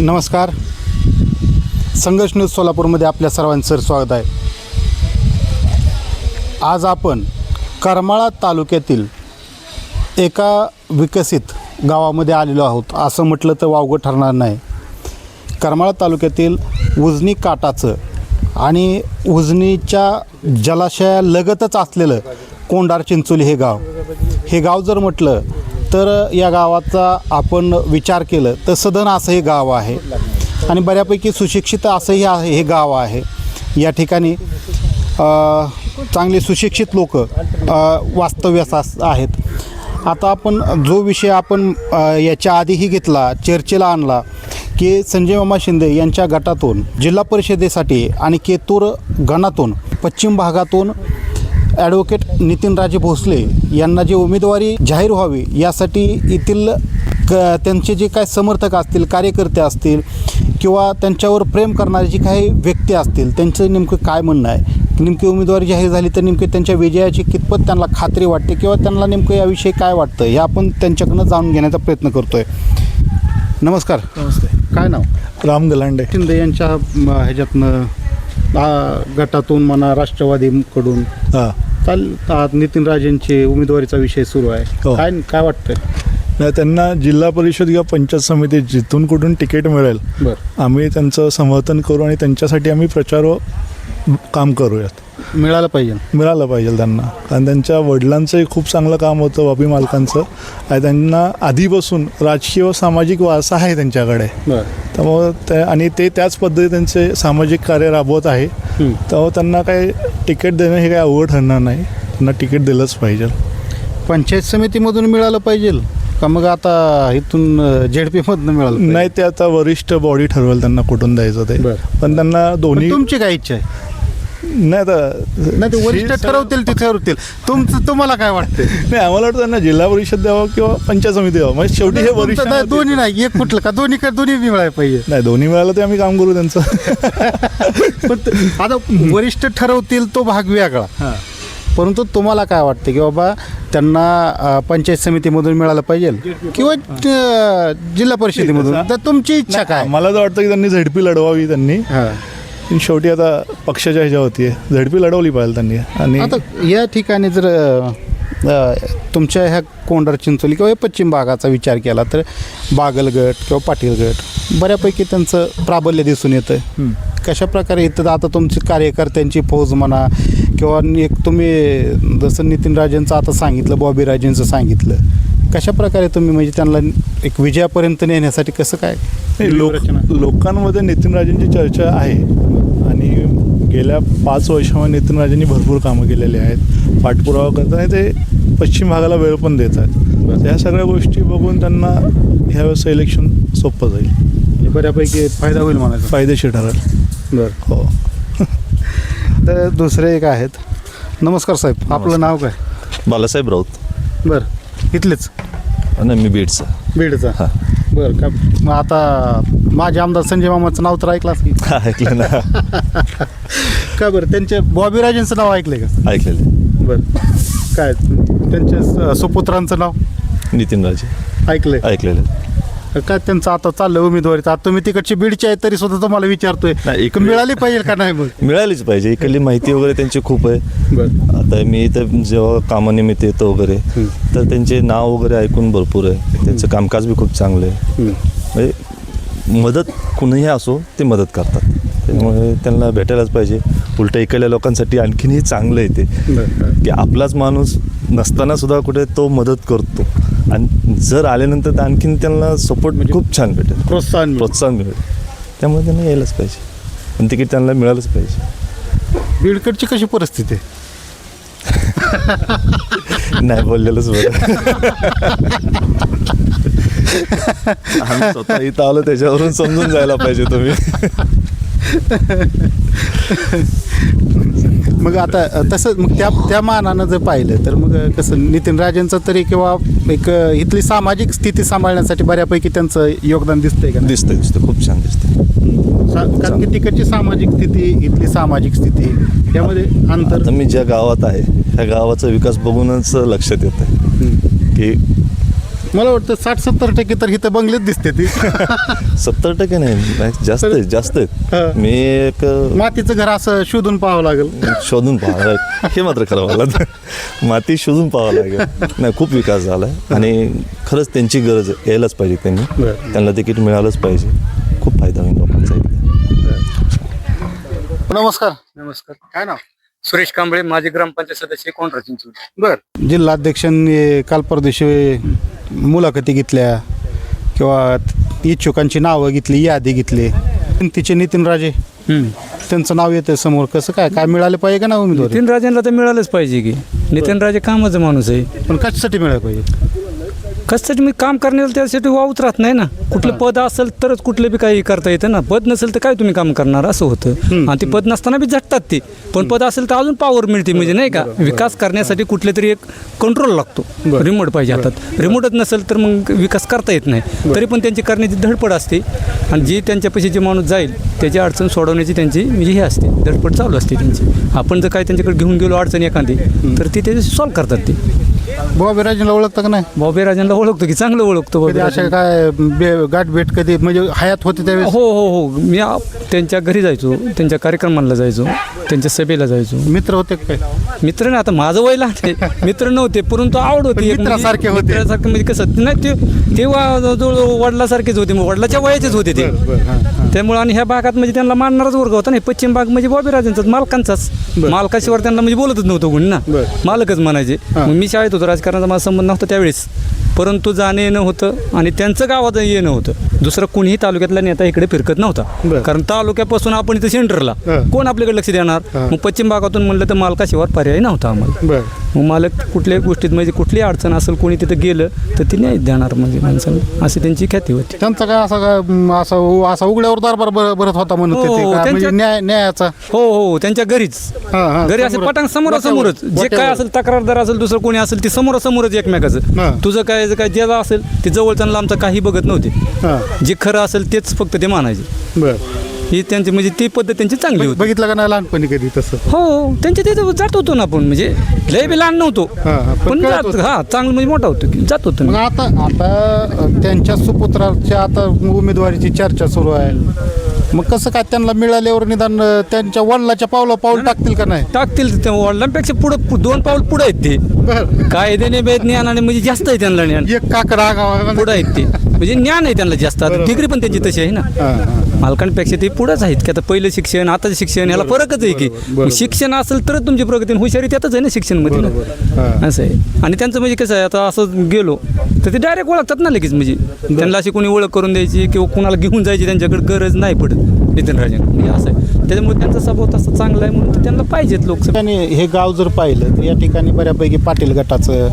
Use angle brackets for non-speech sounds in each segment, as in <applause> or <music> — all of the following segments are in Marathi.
नमस्कार. संघर्ष न्यूज सोलापूरमध्ये आपल्या सर्वांचं स्वागत आहे. आज आपण करमाळा तालुक्यातील एका विकसित गावामध्ये आलेलो आहोत. असं म्हटलं तर वावगं ठरणार नाही. करमाळा तालुक्यातील उजनी काटाचं आणि उजनीच्या जलाशयालगतच असलेलं कोंडार चिंचोली हे गाव. हे गाव जर म्हटलं तर या गावाचा आपण विचार केलं तर सदन असं हे गाव आहे. आणि बऱ्यापैकी सुशिक्षित असंही आहे हे गाव आहे. या ठिकाणी चांगले सुशिक्षित लोक वास्तव्यास आहेत. आता आपण जो विषय आपण याच्या आधीही घेतला चर्चेला आणला की संजय मामा शिंदे यांच्या गटातून जिल्हा परिषदेसाठी आणि केतूर गणातून पश्चिम भागातून ॲडव्होकेट नितीनराजे भोसले यांना जी उमेदवारी जाहीर व्हावी यासाठी येथील क त्यांचे जे काय समर्थक असतील कार्यकर्ते असतील किंवा त्यांच्यावर प्रेम करणारे जी काही व्यक्ती असतील त्यांचं नेमकं काय म्हणणं आहे? नेमकी उमेदवारी जाहीर झाली तर नेमकी त्यांच्या विजयाची कितपत त्यांना खात्री वाटते किंवा त्यांना नेमकं याविषयी काय वाटतं हे आपण त्यांच्याकडनं जाणून घेण्याचा प्रयत्न करतोय. नमस्कार. नमस्ते. काय नाव? राम गलांडे. शिंदे यांच्या ह्याच्यातनं गटातून म्हणा राष्ट्रवादीकडून. हां. चाल नितीन राजेंची उमेदवारीचा विषय सुरू आहे. हो. काय काय वाटतंय? नाही त्यांना जिल्हा परिषद किंवा पंचायत समिती जिथून कुठून तिकीट मिळेल बरं. आम्ही त्यांचं समर्थन करू आणि त्यांच्यासाठी आम्ही प्रचार काम करूयात. मिळालं पाहिजे. मिळालं पाहिजे त्यांना. कारण त्यांच्या वडिलांचंही खूप चांगलं काम होतं वापी मालकांचं. आणि त्यांना आधीपासून राजकीय व सामाजिक वारसा आहे त्यांच्याकडे. त्यामुळं ते आणि ते त्याच पद्धती त्यांचे सामाजिक कार्य राबवत आहे. त्यामुळे त्यांना काही तिकीट देणं हे काही अवघड ठरणार नाही. त्यांना तिकीट दिलंच पाहिजे. पंचायत समितीमधून मिळालं पाहिजे. का मग आता इथून झेडपीमधनं मिळालं? नाही ते आता वरिष्ठ बॉडी ठरवेल त्यांना कुठून द्यायचं ते. बरं. पण त्यांना पण दोन्ही तुमची काय इच्छा आहे? नाही आता नाही ते वरिष्ठ ठरवतील ते ठरवतील. तुमचं तुम्हाला काय वाटतं नाही आम्हाला वाटतं त्यांना जिल्हा परिषद द्यावं किंवा पंचायत समिती द्यावं. म्हणजे शेवटी हे वरिष्ठ तुमचं नाही, दोन्ही नाही एक कुठलं का? दोन्ही का दोन्ही मिळायला पाहिजे. नाही दोन्ही मिळालं ते आम्ही काम करू त्यांचं. <laughs> पण ते- आता वरिष्ठ ठरवतील तो भाग वेगळा. परंतु तुम्हाला काय वाटतं की बाबा त्यांना पंचायत समितीमधून मिळालं पाहिजे. किंवा जिल्हा परिषदेमधून. तर तुमची इच्छा काय? मला तर वाटतं की त्यांनी झेडपी लढवावी त्यांनी. पण शेवटी आता पक्षाच्या ह्याच्यावरती आहे. झेडपी लढवली पाहिजे त्यांनी. आणि आता या ठिकाणी जर तुमच्या ह्या कोंडार चिंचोली किंवा पश्चिम भागाचा विचार केला तर बागलगट किंवा पाटील गट बऱ्यापैकी त्यांचं प्राबल्य दिसून येतं. कशा प्रकारे इथं आता तुमची कार्यकर्त्यांची फौज म्हणा किंवा एक तुम्ही जसं नितीन राजेंचं आता सांगितलं बॉबी राजेंचं सांगितलं कशा प्रकारे तुम्ही म्हणजे त्यांना एक विजयापर्यंत नेण्यासाठी कसं काय लोक? लोकांमध्ये नितीन राजेंची चर्चा आहे. आणि गेल्या पाच वर्षामध्ये नितीन राजेंनी भरपूर कामं केलेली आहेत. पाठपुरावा करताना ते पश्चिम भागाला वेळ पण देत आहेत या सगळ्या गोष्टी बघून त्यांना ह्यावेळेस इलेक्शन सोपं जाईल. हे बऱ्यापैकी फायदा होईल म्हणायचं. फायदेशीर ठरेल. बरं. हो. तर दुसरे एक आहेत. नमस्कार साहेब आपलं नाव काय? बालासाहेब राऊत. बरं इथलेच? नाही मी बीडचा. बीडचा. हां. बरं का मग आता माझे आमदार संजय मामाचं नाव तर ऐकलास की. ऐकलं ना. <laughs> का बरं त्यांच्या बॉबी राजेंचं नाव ऐकलंय का? ऐकलेले बरं काय त्यांच्या स- सुपुत्रांचं नाव? नितीन राजे. ऐकलंय. ऐकलेले काय त्यांचं आता चाललं उमेदवारीचं आता तुम्ही तिकडची बीडची आहे तरी सुद्धा तुम्हाला विचारतोय. नाही, मिळाली पाहिजे का नाही मग? मिळालीच पाहिजे. इकडली माहिती वगैरे त्यांची खूप आहे. बरं. आता मी इथं जेव्हा कामानिमित्त येतो वगैरे तर त्यांचे नाव वगैरे ऐकून भरपूर आहे. त्यांचं कामकाज बी खूप चांगलं आहे. म्हणजे मदत कुणीही असो ते मदत करतात. त्यामुळे त्यांना भेटायलाच पाहिजे. उलट इकडल्या लोकांसाठी आणखीनही चांगलं आहे ते. बरं. की आपलाच माणूस नसताना सुद्धा कुठे तो मदत करतो. आणि जर आल्यानंतर तर आणखीन त्यांना सपोर्ट खूप छान भेटेल. प्रोत्साहन. प्रोत्साहन मिळेल. त्यामुळे त्यांना यायलाच पाहिजे. आणि तिकीट त्यांना मिळालंच पाहिजे. बीडकडची कशी परिस्थिती आहे? <laughs> नाही बोललेलंच बरं. स्वतः इथं आलो त्याच्यावरून समजून जायला पाहिजे तुम्ही. <laughs> मग आता तसं मग त्या त्या मानानं जर पाहिलं तर मग कसं नितीन राजेंचं तरी किंवा एक इथली सामाजिक स्थिती सांभाळण्यासाठी बऱ्यापैकी त्यांचं योगदान दिसतंय का नाही? दिसतंय दिसतंय. खूप छान दिसतंय. सा- कारण की तिकडची सामाजिक स्थिती इथली सामाजिक स्थिती यामध्ये अंतर? मी ज्या गावात आहे त्या गावाचा विकास बघूनच लक्षात येतं. की मला वाटतं साठ सत्तर टक्के तर इथं बंगलेच दिसते ती. <laughs> सत्तर टक्के नाही नाही, जास्त आहेत जास्त आहेत. हा. मी एक मातीचं घर असं शोधून पाहावं लागेल. शोधून पाहावं हे मात्र खरं मला माती शोधून पाहावं लागेल. नाही खूप विकास झाला आहे आणि खरंच त्यांची गरज. यायलाच पाहिजे त्यांनी. त्यांना तिकीट मिळालंच पाहिजे. खूप फायदा होईल लोकांचा नमस्कार. नमस्कार. काय नाव? सुरेश कांबळे माजी ग्रामपंचायत सदस्य कोंढरा चिंचवड. बर. जिल्हाध्यक्षांनी काल परदेशी मुलाखती घेतल्या किंवा इच्छुकांची नावं घेतली यादी घेतली. तिचे नितीन राजे. त्यांचं नाव येतं समोर. कसं काय? काय मिळालं पाहिजे का ना उमेदवारी? नितीन राजेंना तर मिळालंच पाहिजे की. नितीन राजे कामाचा माणूस आहे. पण कशासाठी मिळालं पाहिजे? कशासाठी मी काम करण्याला त्यासाठी वावत राहत नाही ना. कुठलं पद असेल तरच कुठलं बी काही करता येतं ना. पद नसेल तर काय तुम्ही काम करणार? असं होतं. आणि ते पद नसताना बी झटतात ते. पण पद असेल तर अजून पॉवर मिळते म्हणजे नाही का. विकास करण्यासाठी कुठले तरी एक कंट्रोल लागतो. रिमोट पाहिजे हातात. रिमोटच नसेल तर मग विकास करता येत नाही. तरी पण त्यांची करण्याची धडपड असते. आणि जी त्यांच्यापाशी जे माणूस जाईल त्याची अडचण सोडवण्याची त्यांची म्हणजे हे असते धडपड चालू असते त्यांची. आपण जर काय त्यांच्याकडे घेऊन गेलो अडचण एखादी तर ती त्याची सॉल्व्ह करतात ते. बॉबी राजेंना ओळखतं का नाही? बॉबे राजांना ओळखतो की चांगलं ओळखतो कधी अशा. काय बे गाठ भेट कधी म्हणजे हयात होते त्यावेळेस? हो हो हो. मी आ- त्यांच्या घरी जायचो त्यांच्या कार्यक्रमाला जायचो त्यांच्या सभेला जायचो. मित्र होते का काय मित्र नाही आता माझं वय लहान आहे. मित्र नव्हते परंतु आवड होती. एक म्हणजे मित्रासारखे होते. मित्रासारखे म्हणजे कसं नाही ते तेव्हा जवळ वडिलासारखेच होते मग वडिलाच्या वयाचेच होते ते त्यामुळे आणि ह्या भागात म्हणजे त्यांना मानणाराच वर्ग होता नाही. पश्चिम भाग म्हणजे बॉबी राजांचाच मालकांचाच मालकाशिवाय त्यांना म्हणजे बोलतच नव्हतं कोणी ना. मालकच म्हणायचे. मी शाळेत होतो राजकारणाचा माझा संबंध नव्हता त्यावेळेस. परंतु जाणं येणं होतं आणि त्यांचं गावात येणं होतं. दुसरं कोणीही तालुक्यातला नेता इकडे फिरकत नव्हता. कारण तालुक्यापासून आपण इथं सेंटरला. कोण आपल्याकडे लक्ष देणार. मग पश्चिम भागातून म्हणलं तर मालकाशिवाय पर्याय नव्हता आम्हाला. मग मालक कुठल्याही गोष्टीत म्हणजे कुठलीही अडचण असेल कोणी तिथं गेलं तर ते न्याय देणार म्हणजे माणसाला. अशी त्यांची ख्याती होती. त्यांचा काय असा काय असा असा उघड्यावर दरबार बर- भरत होता म्हणत हो, हो, का? म्हणजे त्यांच्या- न्याय न्यायाचा? हो हो त्यांच्या घरीच. हा, हा, घरी असे समोर- पटांग समोरासमोरच. जे वाट्यावर. काय असेल तक्रारदार असेल दुसरं कोणी असेल ते समोरासमोरच हा. एकमेकाचं तुझं काय जे काय ज्याला असेल ते जवळच्यांना आमचं काही बघत नव्हते. हा, जे खरं असेल तेच फक्त ते मानायचे. बर. ही त्यांची म्हणजे ती पद्धत त्यांची चांगली होती. बघितलं का नाही लहानपणी कधी तसं? हो त्यांच्या तिथे जात होतो ना आपण म्हणजे लय बी लहान नव्हतो. हा, पण पण कळत जात होतं. हा चांगलं म्हणजे मोठा होतो की जात होतो मग. आता आता त्यांच्या सुपुत्राच्या आता उमेदवारीची चर्चा सुरू आहे. मग कसं काय त्यांना मिळाल्यावर निदान अ, त्यांच्या वडिलाच्या पावला पाऊल टाकतील का नाही? टाकतील वडिलांपेक्षा पुढं दोन पाऊल पुढे आहेत ते. बर. कायद्याने बेद ज्ञानाने म्हणजे जास्त आहे त्यांना ज्ञान. एक काकडा पुढे आहेत ते. म्हणजे ज्ञान आहे त्यांना जास्त. आता डिग्री पण त्यांची तशी आहे ना. मालकांपेक्षा ते पुढेच आहेत की आता पहिलं शिक्षण आताचं शिक्षण याला फरकच आहे की. मग शिक्षण असेल तरच तुमची प्रगती आणि हुशारी त्यातच आहे ना शिक्षणमध्ये ना. असं आहे. आणि त्यांचं म्हणजे कसं आहे आता असं गेलो तर ते डायरेक्ट ओळखतात ना लगेच म्हणजे. त्यांना अशी कोणी ओळख करून द्यायची किंवा कुणाला घेऊन जायची त्यांच्याकडे गरज नाही पडत नितीन राजन. म्हणजे असं आहे. त्याच्यामुळे त्यांचा स्वभाव तसा चांगला आहे म्हणून ते त्यांना पाहिजेत ठिकाणी हे गाव जर पाहिलं तर या ठिकाणी बऱ्यापैकी पाटील गटाचं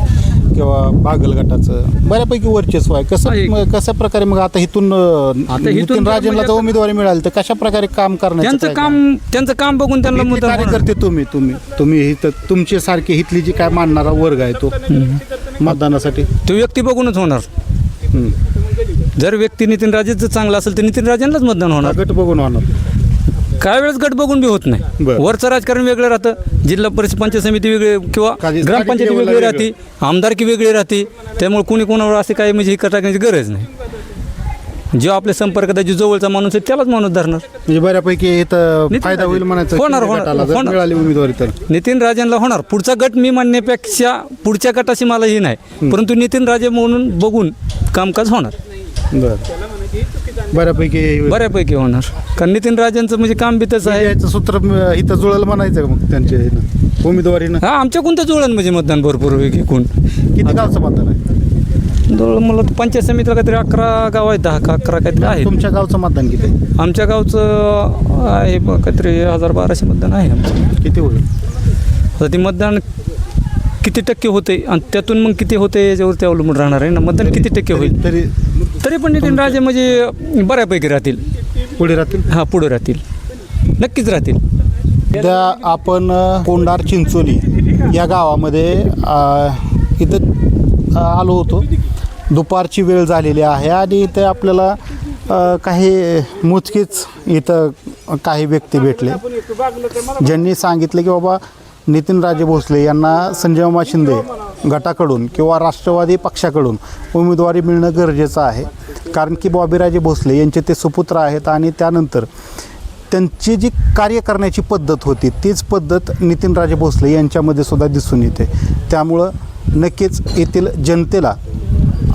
किंवा बागल गटाचं बऱ्यापैकी वर्चस्व आहे कसं आहे. म- कशा प्रकारे मग आता इथून आता इथून नितीन राजेंना म्हणजे जर उमेदवारी मिळाली तर कशा प्रकारे काम त्यांचं काम त्यांचं काम बघून त्यांना होणार. कार्यकर्ते तुम्ही तुम्ही तुम्ही इथं तुमचे सारखे इथली जी काय मानणारा वर्ग आहे तो मतदानासाठी तो व्यक्ती बघूनच होणार हम्म. जर व्यक्ती नितीन राजेच चांगला असेल तर नितीन राजेंनाच मतदान होणार गट बघून होणार काय वेळेस गट बघून बी होत नाही बरं. वरचं राजकारण वेगळं राहतं जिल्हा परिषद पंचायत समिती वेगळी किंवा ग्रामपंचायती वेगळी राहते आमदारकी वेगळी राहते त्यामुळे कोणी कोणावर असे काय म्हणजे हे टाकण्याची गरज नाही. जो आपल्या संपर्कात जो जवळचा माणूस आहे त्यालाच माणूस धरणार. म्हणजे बऱ्यापैकी इथं फायदा. होईल म्हणायचं होणार, होणार, उमेदवारी तर. नितीन राजेंना होणार. पुढचा गट मी म्हणण्यापेक्षा पुढच्या गटाशी मला हे नाही. परंतु नितीन राजे म्हणून बघून कामकाज होणार. बर. बऱ्यापैकी बऱ्यापैकी होणार. कारण नितीन राजेंचं म्हणजे काम बी तसं आहे. याचं सूत्र इथं जुळेल म्हणायचं का मग त्यांच्या ह्यानं? उमेदवारीनं हा आमच्या कोणत्या जुळण म्हणजे मतदान भरपूर वेगळी कोण किती गावचं मतदान आहे? जवळ मला वाटतं पंचायत समितीला काहीतरी अकरा गाव आहेत दहा का अकरा काहीतरी आहेत. तुमच्या गावचं मतदान किती आहे? आमच्या गावचं आहे ब- काहीतरी हजार बाराशे मतदान आहे आमचं. किती होईल? आता ते मतदान किती टक्के होते आणि त्यातून मग किती होते याच्यावरती अवलंबून राहणार आहे ना? मतदान किती टक्के होईल? तरी तरी पण नितीन राजे म्हणजे बऱ्यापैकी राहतील. पुढे राहतील? हा पुढे राहतील. नक्कीच राहतील. सध्या आपण कोंडार चिंचोली या गावामध्ये अ, इथं अ, आलो होतो. दुपारची वेळ झालेली आहे आणि इथे आपल्याला अ, काही मोजकेच इथं काही व्यक्ती भेटले. ज्यांनी सांगितले की बाबा नितीन राजे भोसले यांना संजय शिंदे गटाकडून किंवा राष्ट्रवादी पक्षाकडून उमेदवारी मिळणं गरजेचं आहे. कारण की बॉबीराजे भोसले यांचे ते सुपुत्र आहेत आणि त्यानंतर त्यांची जी कार्य करण्याची पद्धत होती तीच पद्धत नितीनराजे भोसले यांच्यामध्ये सुद्धा दिसून येते. त्यामुळं नक्कीच येथील जनतेला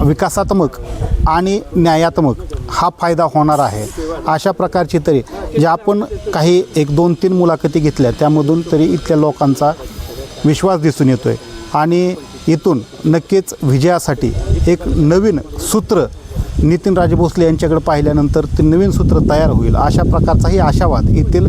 विकासात्मक आणि न्यायात्मक हा फायदा होणार आहे. अशा प्रकारची तरी जे आपण काही एक दोन तीन मुलाखती घेतल्या त्यामधून तरी इथल्या लोकांचा विश्वास दिसून येतो आहे आणि इथून नक्कीच विजयासाठी एक नवीन सूत्र नितीन भोसले यांच्याकडे पाहिल्यानंतर ते नवीन सूत्र तयार होईल. अशा प्रकारचाही आशावाद येथील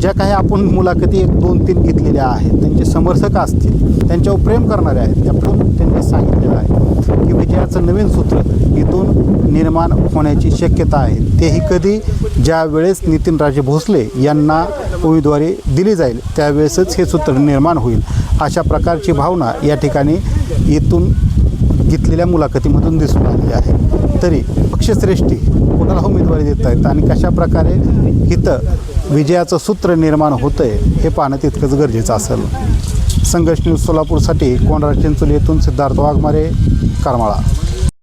ज्या काही आपण मुलाखती एक दोन तीन घेतलेल्या आहेत त्यांचे समर्थक असतील त्यांच्यावर प्रेम करणारे आहेत त्यातून त्यांनी सांगितलेलं आहे की विजयाचं नवीन सूत्र इथून निर्माण होण्याची शक्यता आहे. तेही कधी? ज्या वेळेस नितीनराजे भोसले यांना उमेदवारी दिली जाईल त्यावेळेसच हे सूत्र निर्माण होईल अशा प्रकारची भावना या ठिकाणी इथून घेतलेल्या मुलाखतीमधून दिसून आलेली आहे. तरी पक्षश्रेष्ठी कोणाला उमेदवारी देत आहेत आणि कशा प्रकारे इथं विजयाचं सूत्र निर्माण होतं आहे हे पाहणं तितकंच गरजेचं असेल. संघर्ष न्यूज सोलापूरसाठी कोणराज चिंचोली येथून सिद्धार्थ वाघमारे करमाळा.